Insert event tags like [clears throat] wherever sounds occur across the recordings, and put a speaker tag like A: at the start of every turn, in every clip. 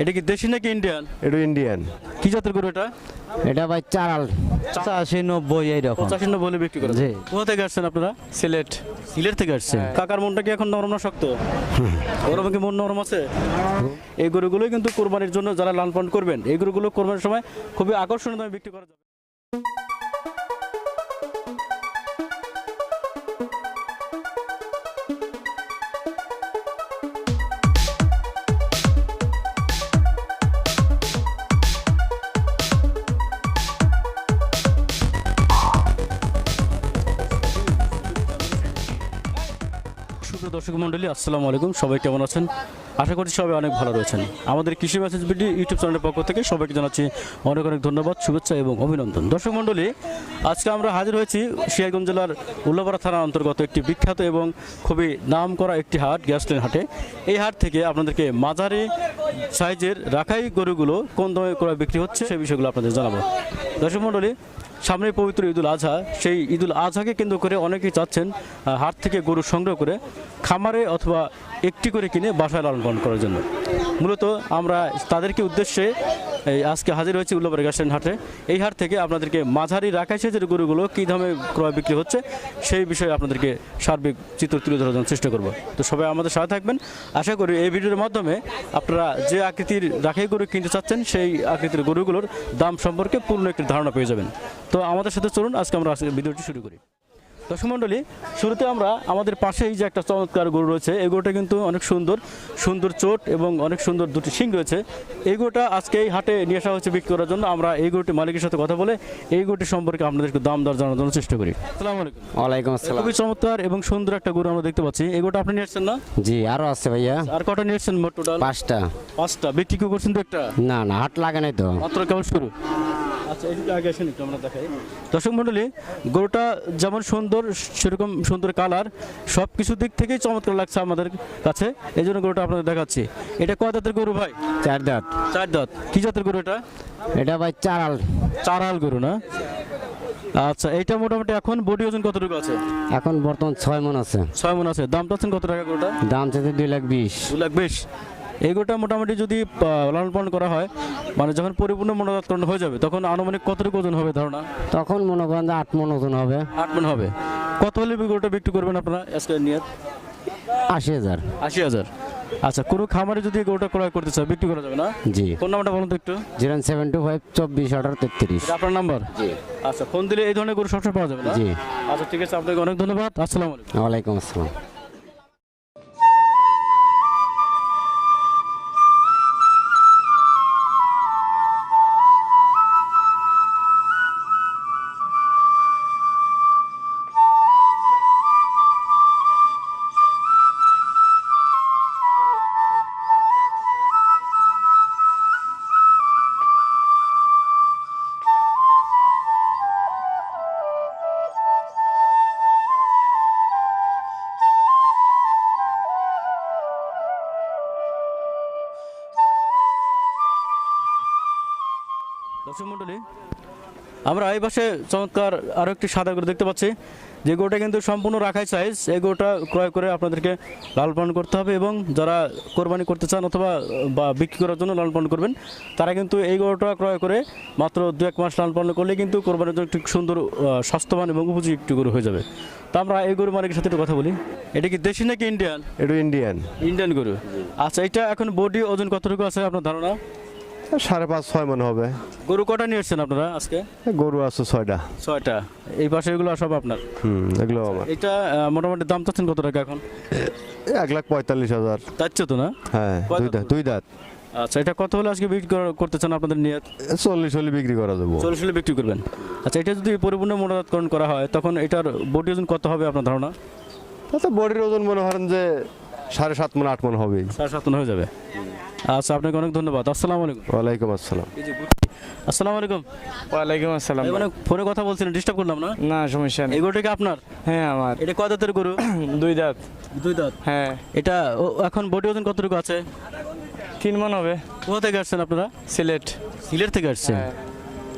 A: এটা কি দেশি নাকি ইন্ডিয়ান
B: এটা ইন্ডিয়ান
A: কি জাতের গরু এটা?
C: এটা ভাই চারাল। পঁচাশি নব্বই এইরকম।
A: পঁচাশি নব্বই বলে বিক্রি করেন।
C: জি।
A: কোথা থেকে আসছেন আপনারা?
D: সিলেট।
A: সিলেট থেকে আসছেন। কাকার মনটা কি এখন নরম না শক্ত? ওরকম কি মন নরম আছে? এই গরুগুলোই কিন্তু কোরবানির জন্য যারা লালন পালন করবেন এই গরুগুলো কোরবানির সময় খুবই আকর্ষণীয় দামে বিক্রি করা যাবে। সুপ্রিয় দর্শক মন্ডলী আসসালামু আলাইকুম। সবাই কেমন আছেন? আশা করছি সবাই অনেক ভালো রয়েছেন। আমাদের কৃষি মেসেজ ভিডিও ইউটিউব চ্যানেলের পক্ষ থেকে সবাইকে জানাচ্ছি অনেক অনেক ধন্যবাদ, শুভেচ্ছা এবং অভিনন্দন। দর্শক মণ্ডলী, আজকে আমরা হাজির হয়েছি সিরাজগঞ্জ জেলার উল্লাপাড়া থানার অন্তর্গত একটি বিখ্যাত এবং খুবই নাম করা একটি হাট গ্যাসলেন হাটে। এই হাট থেকে আপনাদেরকে মাঝারি সাইজের রাখাই গরুগুলো কোন দামে করে বিক্রি হচ্ছে সেই বিষয়গুলো আপনাদের জানাব। দর্শক মণ্ডলী সামনে পবিত্র ঈদুল আজহা। সেই ঈদুল আজহাকে কেন্দ্র করে অনেকেই চাচ্ছেন হাট থেকে গরু সংগ্রহ করে খামারে অথবা একটি করে কিনে বাসায় লালন পালন করার জন্য। মূলত আমরা তাদেরকে উদ্দেশ্যে, এই আজকে হাজির হয়েছি উল্লাপাড়া গ্যাসেন হাটে। এই হাট থেকে আপনাদেরকে মাঝারি রাখাই সেজের গরুগুলো কী দামে ক্রয় বিক্রি হচ্ছে সেই বিষয়ে আপনাদেরকে সার্বিক চিত্র তুলে ধরার জন্য চেষ্টা করব। তো সবাই আমাদের সাথে থাকবেন। আশা করি এই ভিডিওর মাধ্যমে আপনারা যে আকৃতির রাখাই গরু কিনতে চাচ্ছেন, সেই আকৃতির গরুগুলোর দাম সম্পর্কে পূর্ণ একটি ধারণা পেয়ে যাবেন। তো আমাদের সাথে চলুন আজকে আমরা আজকে ভিডিওটি শুরু করি। দর্শক মণ্ডলী শুরুতে আমরা আমাদের পাশেই যে একটা চমৎকার গরু রয়েছে এই গরুটা কিন্তু অনেক সুন্দর সুন্দর চোট এবং অনেক সুন্দর দুটি শিং রয়েছে। এই গরুটা আজকে এই হাটে নিয়ে আসা হচ্ছে বিক্রি করার জন্য। আমরা এই গরুটি মালিকের সাথে কথা বলে এই গরুটি সম্পর্কে আপনাদেরকে দাম দর জানার জন্য চেষ্টা করি। আসসালামু আলাইকুম।
C: ওয়ালাইকুম আসসালাম।
A: খুবই চমৎকার এবং সুন্দর একটা গরু আমরা দেখতে পাচ্ছি। এই গরুটা আপনি নিয়ে এসেছেন না?
C: জি আরও আছে ভাইয়া।
A: আর কটা নিয়েছেন মোট টোটাল?
C: পাঁচটা।
A: পাঁচটা। বিক্রি করছেন তো একটা?
C: না না হাট লাগে নাই তো।
A: মাত্র কেমন শুরু। আচ্ছা একটু আগে আসেন একটু আমরা দেখাই। দর্শক মণ্ডলী গরুটা যেমন সুন্দর সেরকম সুন্দর কালার সব কিছু দিক থেকেই চমৎকার লাগছে আমাদের কাছে। এই জন্য গরুটা আপনাদের দেখাচ্ছি। এটা কয় জাতের গরু ভাই?
C: চার দাঁত।
A: চার দাঁত। কি জাতের গরু এটা?
C: এটা ভাই চারাল।
A: চারাল গরু না? আচ্ছা এটা মোটামুটি এখন বডি ওজন কতটুকু আছে?
C: এখন বর্তমান ছয় মন আছে।
A: ছয় মন আছে। দামটা চাচ্ছেন কত টাকা গরুটা?
C: দাম চাইছে দুই লাখ বিশ।
A: দু লাখ বেশ। এই গরুটা মোটামুটি যদি লালন পালন করা হয় মানে যখন পরিপূর্ণ মনোজাতকরণ হয়ে যাবে তখন আনুমানিক কতটুকু ওজন হবে ধারণা?
C: তখন মনে করেন যে আট মন ওজন হবে।
A: আট মন হবে। কত হলে গরুটা বিক্রি করবেন আপনারা আজকে নিয়ে
C: আশি হাজার।
A: আশি হাজার। আচ্ছা কোনো খামারে যদি গরুটা ক্রয় করতে চায় বিক্রি করা যাবে না?
C: জি।
A: ফোন নাম্বারটা বলুন তো একটু।
C: জিরো সেভেন টু ফাইভ চব্বিশ আঠারো তেত্রিশ।
A: আপনার নাম্বার?
C: জি।
A: আচ্ছা ফোন দিলে এই ধরনের গরু সবসময় পাওয়া যাবে না?
C: জি।
A: আচ্ছা ঠিক আছে আপনাকে অনেক ধন্যবাদ। আসসালামু আলাইকুম।
C: ওয়ালাইকুম আসসালাম।
A: দর্শক মণ্ডলী আমরা এই পাশে চমৎকার আরও একটি সাদা গরু দেখতে পাচ্ছি। যে গরুটা কিন্তু সম্পূর্ণ রাখাই সাইজ এই গরুটা ক্রয় করে আপনাদেরকে লালন পালন করতে হবে এবং যারা কোরবানি করতে চান অথবা বা বিক্রি করার জন্য লালন পালন করবেন তারা কিন্তু এই গরুটা ক্রয় করে মাত্র দু এক মাস লালন পালন করলে কিন্তু কোরবানির জন্য একটি সুন্দর স্বাস্থ্যবান এবং উপযোগী একটি গরু হয়ে যাবে। তা আমরা এই গরু মালিকের সাথে একটু কথা বলি। এটা কি দেশি নাকি ইন্ডিয়ান
B: এটা ইন্ডিয়ান
A: ইন্ডিয়ান গরু। আচ্ছা এটা এখন বডি ওজন কতটুকু আছে আপনার ধারণা?
B: সাড়ে পাঁচ ছয় মন হবে।
A: গরু কটা নিয়ে এসছেন আপনারা আজকে?
B: গরু আছে ছয়টা।
A: ছয়টা। এই পাশে এগুলো সব আপনার?
B: হুম এগুলো আমার।
A: এটা মোটামুটি দাম চাচ্ছেন কত টাকা এখন?
B: এক লাখ পঁয়তাল্লিশ হাজার।
A: যাচ্ছে তো না?
B: হ্যাঁ দুই
A: দাঁত
B: দুই দাঁত।
A: আচ্ছা এটা কত হলে আজকে বিক্রি করা- করতে চান আপনাদের নিয়ে
B: চল্লিশ হলে বিক্রি করা দেবো
A: চল্লিশ হলে বিক্রি করবেন। আচ্ছা এটা যদি পরিপূর্ণ মোটাজাতকরণ করা হয় তখন এটার বডি ওজন কত হবে আপনার ধারণা?
B: তাতে বডির ওজন মনে করেন যে সাড়ে সাত মন আট মন হবেই।
A: সাড়ে সাত হয়ে যাবে। আচ্ছা আপনাকে অনেক ধন্যবাদ। আসসালামু আলাইকুম।
B: ওয়ালাইকুম আসসালাম।
A: আসসালামু আলাইকুম।
D: ওয়ালাইকুম আসসালাম।
A: মানে ফোনে কথা বলছিলেন ডিস্টার্ব করলাম না?
D: না সমস্যা নেই।
A: এই গরুটা কি আপনার?
D: হ্যাঁ আমার।
A: এটা কয় দাঁতের গরু? [clears throat]
D: দুই দাঁত।
A: দুই দাঁত?
D: হ্যাঁ।
A: এটা ও- এখন বডি ওজন কতটুকু আছে?
D: তিন মন হবে।
A: কোথা থেকে আসছেন আপনারা?
D: সিলেট।
A: সিলেট থেকে আসছেন।
D: হ্যাঁ।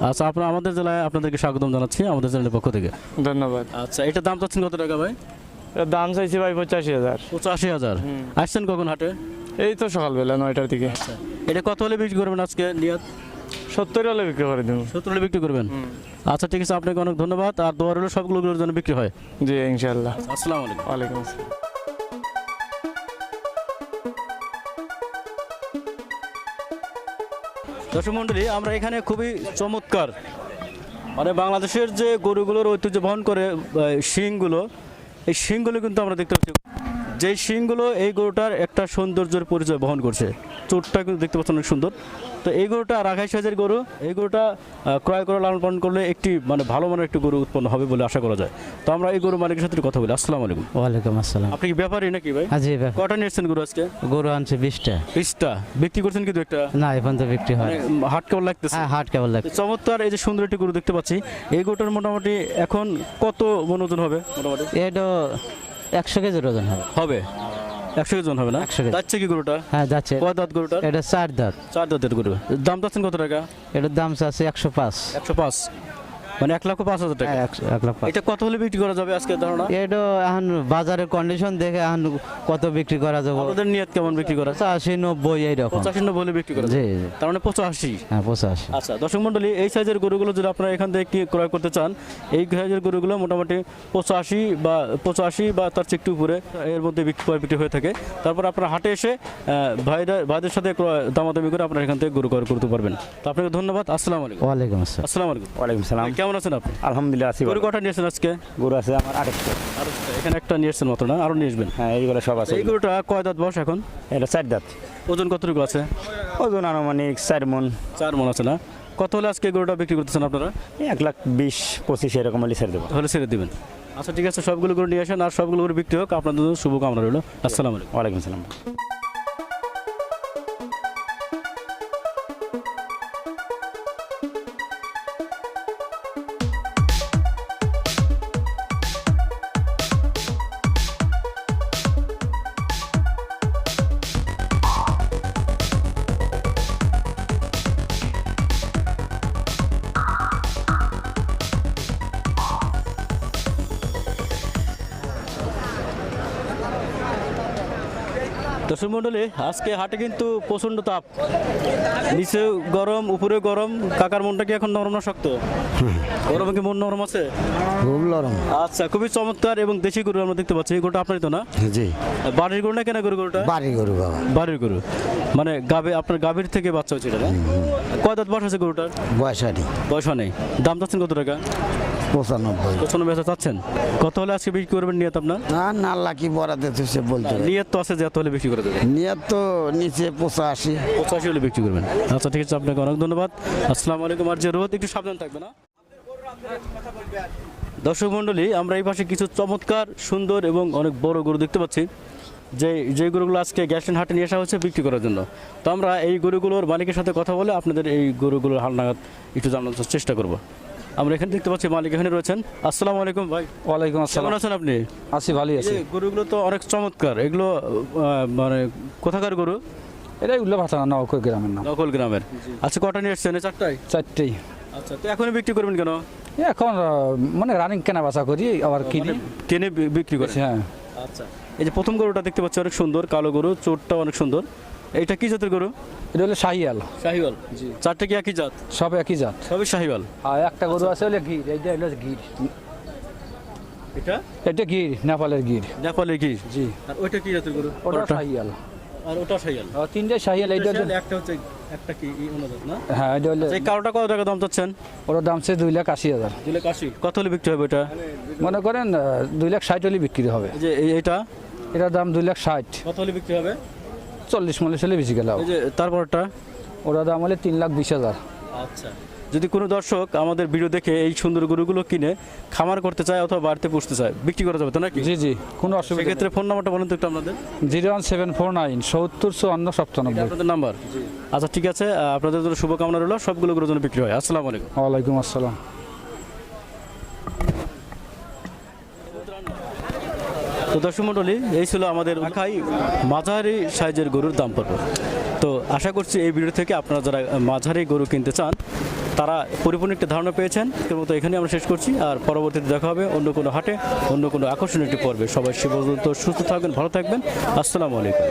A: আচ্ছা আপনার আমাদের জেলায় আপনাদেরকে স্বাগতম জানাচ্ছি আমাদের চ্যানেলের পক্ষ থেকে।
D: ধন্যবাদ।
A: আচ্ছা এটার দাম চাচ্ছেন কত টাকা ভাই?
D: এর দাম চাইছি ভাই পঁচাশি হাজার।
A: পঁচাশি হাজার।
D: হুম।
A: আসছেন কখন হাটে?
D: এই তো সকালবেলা নয়টার দিকে।
A: এটা কত হলে বিক্রি করবেন আজকে নিয়ত?
D: সত্তর হলে বিক্রি করে দেবো।
A: সত্তর হলে বিক্রি করবেন? আচ্ছা ঠিক আছে আপনাকে অনেক ধন্যবাদ। আর দোয়ার হলো সবগুলোর জন্য বিক্রি হয়।
D: জি ইনশাল্লাহ
A: আসসালামু আলাইকুম।
D: ওয়ালাইকুম আসসালাম।
A: দর্শক মন্ডলী আমরা এখানে খুবই চমৎকার মানে বাংলাদেশের যে গরুগুলোর ঐতিহ্য বহন করে শিংগুলো এই শিংগুলো কিন্তু আমরা দেখতে পাচ্ছি যেই শিংগুলো এই গরুটার একটা সৌন্দর্যের পরিচয় বহন করছে। চোটটা কিন্তু দেখতে পাচ্ছেন অনেক সুন্দর। তো এই গরুটা রাখাই সাইজের গরু। এই গরুটা ক্রয় করে লালন পালন করলে একটি মানে ভালো মানের একটি গরু উৎপন্ন হবে বলে আশা করা যায়। তো আমরা এই গরু মালিকের সাথে কথা বলি। আসসালামু আলাইকুম।
C: ওয়ালাইকুম আসসালাম।
A: আপনি কি ব্যাপারই নাকি ভাই?
C: ব্যাপার।
A: কটা নিয়েছেন গরু আজকে?
C: গরু আনছে বিশটা।
A: বিশটা। বিক্রি করছেন কিন্তু একটা?
C: না এখন তো বিক্রি হয়
A: মানে হাট কেবল লাগতেছে?
C: হ্যাঁ হাট কেবল লাগে
A: চমৎকার এই যে সুন্দর একটি গরু দেখতে পাচ্ছি। এই গরুটার মোটামুটি এখন কত মনোজন হবে? মোটামুটি?
C: এটা একশো কেজির ওজন হবে।
A: হবে? একশো কেজি ওজন হবে না?
C: 100 কেজি।
A: যাচ্ছে কি গরুটা?
C: হ্যাঁ যাচ্ছে।
A: কয় দাঁত গরুটা
C: এটা চার দাঁত।
A: চার দাঁতের গরু। দাম চাচ্ছেন কত টাকা?
C: এটার দাম আছে একশো পাঁচ।
A: একশো পাঁচ। মানে এক লক্ষ পাঁচ হাজার টাকা?
C: হ্যাঁ এক
A: এটা কত হলে বিক্রি করা যাবে আজকে ধারণা?
C: এটা এখন বাজারের কন্ডিশন দেখে এখন কত বিক্রি করা যাবে।
A: আপনাদের নিয়ত কেমন বিক্রি করা?
C: পঁচাশি নব্বই এইরকম।
A: পঁচাশি নব্বই হলে বিক্রি করা
C: জি জি।
A: তার মানে পঁচাশি।
C: হ্যাঁ পঁচাশি।
A: আচ্ছা দর্শক মন্ডলী এই সাইজের গরুগুলো যদি আপনারা এখান থেকে ক্রয় করতে চান এই সাইজের গরুগুলো মোটামুটি পঁচাশি বা পঁচাশি বা তার চেয়ে একটু উপরে এর মধ্যে বিক্রি ক্রয় বিক্রি হয়ে থাকে। তারপর আপনারা হাটে এসে আহ, ভাইরা ভাইদের সাথে ক্রয় দামাদামি করে আপনারা এখান থেকে গরু ক্রয় করতে পারবেন। তো আপনাকে ধন্যবাদ আসসালামু আলাইকুম।
C: ওয়ালাইকুম আসসালাম।
A: আসসালামু আলাইকুম।
E: ওয়ালাইকুম সালাম।
A: কেমন আছেন আপনি?
E: আলহামদুলিল্লাহ আছি
A: গরু কটা নিয়েছেন আজকে?
E: গরু আছে আমার আরেকটা।
A: আর এখানে একটা নিয়ে এসেছেন মাত্র না? আরও নিয়ে আসবেন?
E: হ্যাঁ এইগুলো সব আছে।
A: এই গরুটা কয় দাঁত বস এখন?
E: এটা চার দাঁত।
A: ওজন কতটুকু আছে?
E: ওজন আনুমানিক চার মন।
A: চার মন আছে না? কত হলে আজকে গরুটা বিক্রি করতেছেন আপনারা?
E: এক লাখ বিশ পঁচিশ এরকম হলে ছেড়ে দেবো।
A: হলে ছেড়ে দিবেন। আচ্ছা ঠিক আছে সবগুলো গরু নিয়ে আসেন আর সবগুলো গরু বিক্রি হোক। আপনাদের জন্য শুভকামনা রইল। আসসালামু আলাইকুম।
E: ওয়ালাইকুম সালাম।
A: দর্শক মন্ডলী আজকে হাটে কিন্তু প্রচণ্ড তাপ। নিচে গরম উপরে গরম। কাকার মনটা কি এখন নরম না শক্ত? গরমে কি মন নরম আছে?
B: খুব নরম।
A: আচ্ছা খুবই চমৎকার এবং দেশি গরু আমরা দেখতে পাচ্ছি। এই গরুটা আপনারই তো না?
B: জি।
A: বাড়ির গরু না কেনা গরু গরুটা?
B: বাড়ি গরু বাবা।
A: বাড়ির গরু। মানে গাবে আপনার গাভীর থেকে বাচ্চা হচ্ছে এটা না? কয় দাঁত বয়স আছে গরুটার?
B: বয়সারি
A: বয়স নেই দাম চাচ্ছেন কত টাকা?
B: পঁচানব্বই।
A: পঁচানব্বই হাজার চাচ্ছেন। কত হলে আজকে বিক্রি করবেন নিয়ত আপনার?
B: না না বরাতে তো সে বলতে।
A: নিয়ত তো আছে যে এত হলে বিক্রি করে
B: নিয়ত তো নিচে পঁচাশি।
A: পঁচাশি হলে বিক্রি করবেন। আচ্ছা ঠিক আছে আপনাকে অনেক ধন্যবাদ। আসসালামু আলাইকুম আর যে রোদ একটু সাবধান থাকবে না দর্শক মণ্ডলী আমরা এই পাশে কিছু চমৎকার সুন্দর এবং অনেক বড় গরু দেখতে পাচ্ছি। যে যে গরুগুলো আজকে গ্যাসেন হাটে নিয়ে আসা হচ্ছে বিক্রি করার জন্য। তো আমরা এই গরুগুলোর মালিকের সাথে কথা বলে আপনাদের এই গরুগুলোর হাল নাগাদ একটু জানানোর চেষ্টা করব। আমরা এখানে দেখতে পাচ্ছি মালিক এখানে রয়েছেন। আসসালামু আলাইকুম ভাই।
F: ওয়ালাইকুম আসসালাম।
A: কেমন আছেন আপনি?
F: আছি ভালোই আছি।
A: গরুগুলো তো অনেক চমৎকার। এগুলো মানে কোথাকার গরু?
F: এটাই উল্লেখ ভাষা না নৌকো গ্রামের নাম।
A: নকল গ্রামের। আচ্ছা কটা নিয়ে এসছেন? এই চারটায়
F: চারটেই।
A: আচ্ছা তো এখনই বিক্রি করবেন কেন?
F: এখন মানে রানিং কেনা বাসা করি আবার কিনি।
A: কিনে বি- বিক্রি করছি
F: হ্যাঁ।
A: আচ্ছা এই যে প্রথম গরুটা দেখতে পাচ্ছি অনেক সুন্দর। কালো গরু চোটটা অনেক সুন্দর। এইটা কি জাতের গরু?
F: এটা হলো শাহিয়াল
A: শাহিওয়াল? জি। চারটে কি একই জাত?
F: সব একই জাত।
A: সবই শাহিওয়াল?
F: আর একটা গরু আছে হলে গির। এইটা হলো গির।
A: এটা?
F: এটা গির নেপালের গির।
A: নেপালের গির?
F: জি।
A: আর ওইটা কি জাতের গরু?
F: ওটা শাহিয়াল
A: আর ওটা শাহিওয়াল?
F: আর তিনটে শাহিয়াল এইটা হলো
A: একটা হচ্ছে একটা কি না?
F: হ্যাঁ এটা হলো
A: এই কালোটা কত টাকা দাম চাচ্ছেন?
F: ওটার দাম সে দুই লাখ আশি হাজার।
A: দিলে কাশি কত হলে বিক্রি হবে এটা?
F: মনে করেন দুই লাখ ষাট হলে বিক্রি হবে।
A: যে এইটা?
F: এটার দাম দুই লাখ ষাট।
A: কত হলে বিক্রি হবে?
F: চল্লিশ মল্লিশ হলে বেশি গেল
A: তারপরটা?
F: ওটার দাম হলে তিন লাখ বিশ হাজার।
A: আচ্ছা। যদি কোনো দর্শক আমাদের ভিডিও দেখে এই সুন্দর গরুগুলো কিনে খামার করতে চায় অথবা বাড়িতে পুষতে চায় বিক্রি করা যাবে তো নাকি?
F: জি জি কোনো অসুবিধা নেই।
A: সেক্ষেত্রে ফোন নাম্বারটা বলুন তো একটু আপনাদের।
F: Zero one seven four nine সত্তর চুয়ান্ন সপ্তানব্বই
A: আপনাদের নাম্বার আচ্ছা ঠিক আছে আপনাদের জন্য শুভকামনা রইল সবগুলো গরুর জন্য বিক্রি হয়। আসসালামু আলাইকুম।
F: ওয়ালাইকুম আসসালাম।
A: তো দর্শক মণ্ডলী, এই ছিল আমাদের খাই মাঝারি সাইজের গরুর দাম পড়বে তো আশা করছি এই ভিডিও থেকে আপনারা যারা মাঝারি গরু কিনতে চান, তারা পরিপূর্ণ একটি ধারণা পেয়েছেন। এর মতো এখানে আমরা শেষ করছি, আর পরবর্তীতে দেখা হবে অন্য কোনো হাটে, অন্য কোনো আকর্ষণীয় একটি পর্বে। সবাই সে পর্যন্ত সুস্থ থাকবেন, ভালো থাকবেন। আসসালামু আলাইকুম।